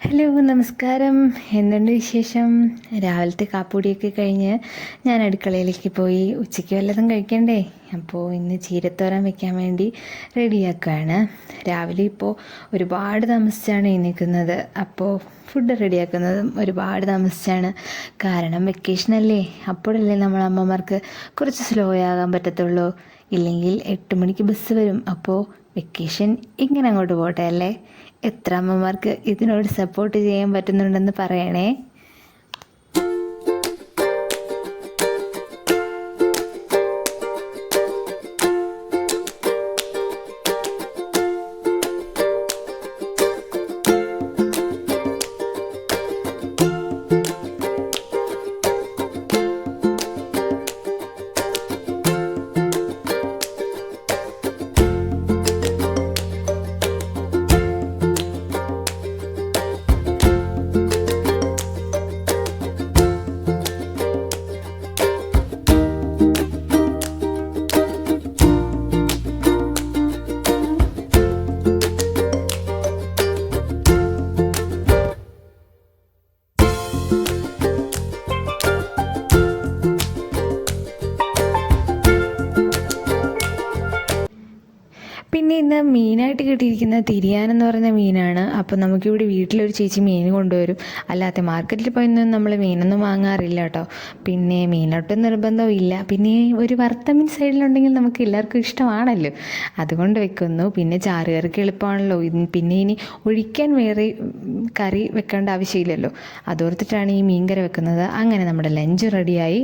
Hello നമസ്കാരം. എന്തുണ്ട് വിശേഷം? രാവിലത്തെ കാപ്പൂടിയൊക്കെ കഴിഞ്ഞ് ഞാൻ അടുക്കളയിലേക്ക് പോയി ഉച്ചയ്ക്ക് വല്ലതും കഴിക്കണ്ടേ? അപ്പോൾ ഇന്ന് ചീരത്തോരൻ വെക്കാൻ വേണ്ടി റെഡിയാക്കുകയാണ് രാവിലെ ഇപ്പോൾ ഒരുപാട് താമസിച്ചാണ് നിൽക്കുന്നത് അപ്പോൾ ഫുഡ് റെഡിയാക്കുന്നതും ഒരുപാട് താമസിച്ചാണ്. കാരണം വെക്കേഷനല്ലേ. അപ്പോഴല്ലേ നമ്മൾ അമ്മമാർക്ക് കുറച്ച് സ്ലോ ആകാൻ പറ്റത്തുള്ളൂ. ഇല്ലെങ്കിൽ എട്ട് മണിക്ക് ബസ് വരും. അപ്പോൾ വെക്കേഷൻ ഇങ്ങനെ അങ്ങോട്ട് പോട്ടെ അല്ലേ? എത്ര അമ്മമാർക്ക് ഇതിനോട് സപ്പോർട്ട് ചെയ്യാൻ പറ്റുന്നുണ്ടെന്ന് പറയണേ. പിന്നെ ഇന്ന് മീനായിട്ട് കിട്ടിയിരിക്കുന്ന തിരിയാനെന്ന് പറയുന്ന മീനാണ്. അപ്പോൾ നമുക്കിവിടെ വീട്ടിലൊരു ചേച്ചി മീൻ കൊണ്ടുവരും. അല്ലാതെ മാർക്കറ്റിൽ പോയൊന്നും നമ്മൾ മീനൊന്നും വാങ്ങാറില്ല കേട്ടോ പിന്നെ മീനൊട്ടും നിർബന്ധവും ഇല്ല പിന്നെ ഒരു വറുത്ത സൈഡിലുണ്ടെങ്കിൽ നമുക്ക് എല്ലാവർക്കും ഇഷ്ടമാണല്ലോ. അതുകൊണ്ട് വെക്കുന്നു. പിന്നെ ചാറുകറിക്ക് എളുപ്പമാണല്ലോ. പിന്നെ ഇനി ഒഴിക്കാൻ വേറെ കറി വെക്കേണ്ട ആവശ്യമില്ലല്ലോ. അതോർത്തിട്ടാണ് ഈ മീൻ കറി വെക്കുന്നത്. അങ്ങനെ നമ്മുടെ ലഞ്ച് റെഡിയായി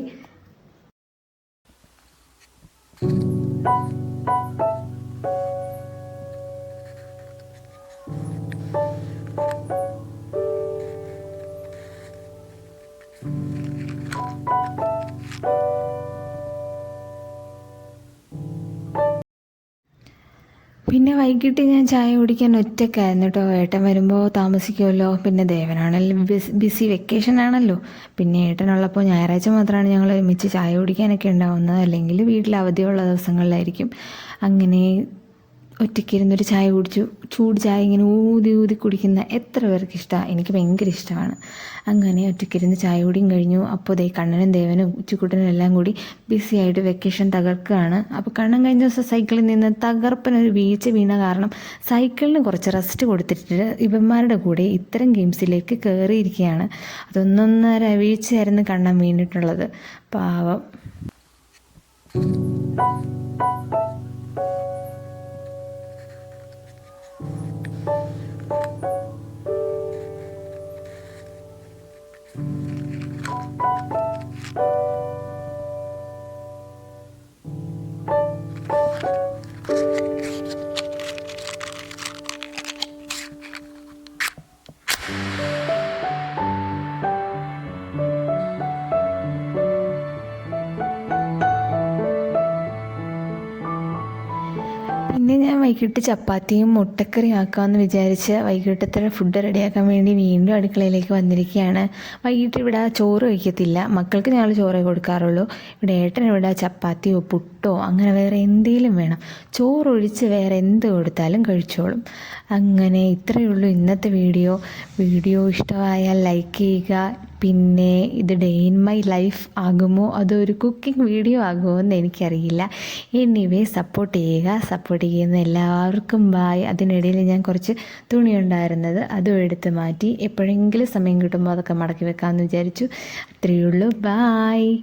പിന്നെ വൈകിട്ട് ഞാൻ ചായ കുടിക്കാൻ ഒറ്റക്കായിരുന്നു കേട്ടോ ഏട്ടൻ വരുമ്പോൾ താമസിക്കുമല്ലോ പിന്നെ ദേവനാണല്ലോ ബിസി വെക്കേഷൻ ആണല്ലോ. പിന്നെ ഏട്ടനുള്ളപ്പോൾ ഞായറാഴ്ച മാത്രമാണ് ഞങ്ങൾ ഒരുമിച്ച് ചായ കുടിക്കാനൊക്കെ ഉണ്ടാവുന്നത്. അല്ലെങ്കിൽ വീട്ടിൽ അവധിയുള്ള ദിവസങ്ങളിലായിരിക്കും. അങ്ങനെ ഒറ്റയ്ക്കിരുന്നൊരു ചായ കുടിച്ചു. ചൂട് ചായ ഇങ്ങനെ ഊതി ഊതി കുടിക്കുന്ന എത്ര പേർക്ക് ഇഷ്ടമാണ് എനിക്ക് ഭയങ്കര ഇഷ്ടമാണ് അങ്ങനെ ഒറ്റയ്ക്കിരുന്ന് ചായ കുടിയും കഴിഞ്ഞു. അപ്പോൾ ദേ കണ്ണനും ദേവനും ഉച്ചക്കുട്ടനും എല്ലാം കൂടി ബിസി ആയിട്ട് വെക്കേഷൻ തകർക്കുകയാണ്. അപ്പോൾ കണ്ണൻ കഴിഞ്ഞ ദിവസം സൈക്കിളിൽ നിന്ന് തകർപ്പനൊരു വീഴ്ച വീണ കാരണം സൈക്കിളിന് കുറച്ച് റെസ്റ്റ് കൊടുത്തിട്ട് ഇവന്മാരുടെ കൂടെ ഇത്തരം ഗെയിംസിലേക്ക് കയറിയിരിക്കുകയാണ് അതൊന്നൊന്നര വീഴ്ചയായിരുന്നു കണ്ണൻ വീണിട്ടുള്ളത്. പാവം. പിന്നെ ഞാൻ വൈകിട്ട് ചപ്പാത്തിയും മുട്ടക്കറി ആക്കാമെന്ന് വിചാരിച്ച് വൈകിട്ടത്തെ ഫുഡ് റെഡിയാക്കാൻ വേണ്ടി വീണ്ടും അടുക്കളയിലേക്ക് വന്നിരിക്കുകയാണ്. വൈകിട്ട് ഇവിടെ ചോറ് വയ്ക്കത്തില്ല. മക്കൾക്ക് ഞങ്ങൾ ചോറേ കൊടുക്കാറുള്ളൂ. ഇവിടെ ഏട്ടൻ ഇവിടെ ചപ്പാത്തിയോ പുട്ടോ അങ്ങനെ വേറെ എന്തെങ്കിലും വേണം. ചോറൊഴിച്ച് വേറെ എന്ത് കൊടുത്താലും കഴിച്ചോളും. അങ്ങനെ ഇത്രയേ ഉള്ളൂ ഇന്നത്തെ വീഡിയോ. വീഡിയോ ഇഷ്ടമായാൽ ലൈക്ക് ചെയ്യുക പിന്നെ ഇത് ഡേ ഇൻ മൈ ലൈഫ് ആകുമോ? അതോ ഒരു കുക്കിംഗ് വീഡിയോ ആകുമോ എന്ന് എനിക്കറിയില്ല. എന്നിവയെ സപ്പോർട്ട് ചെയ്യുക സപ്പോർട്ട് ചെയ്യുന്ന എല്ലാവർക്കും ബായ് അതിനിടയിൽ ഞാൻ കുറച്ച് തുണി ഉണ്ടായിരുന്നത് അതും എടുത്ത് മാറ്റി. എപ്പോഴെങ്കിലും സമയം കിട്ടുമ്പോൾ അതൊക്കെ മടക്കി വെക്കാമെന്ന് വിചാരിച്ചു. അത്രയേ ഉള്ളൂ. ബായ്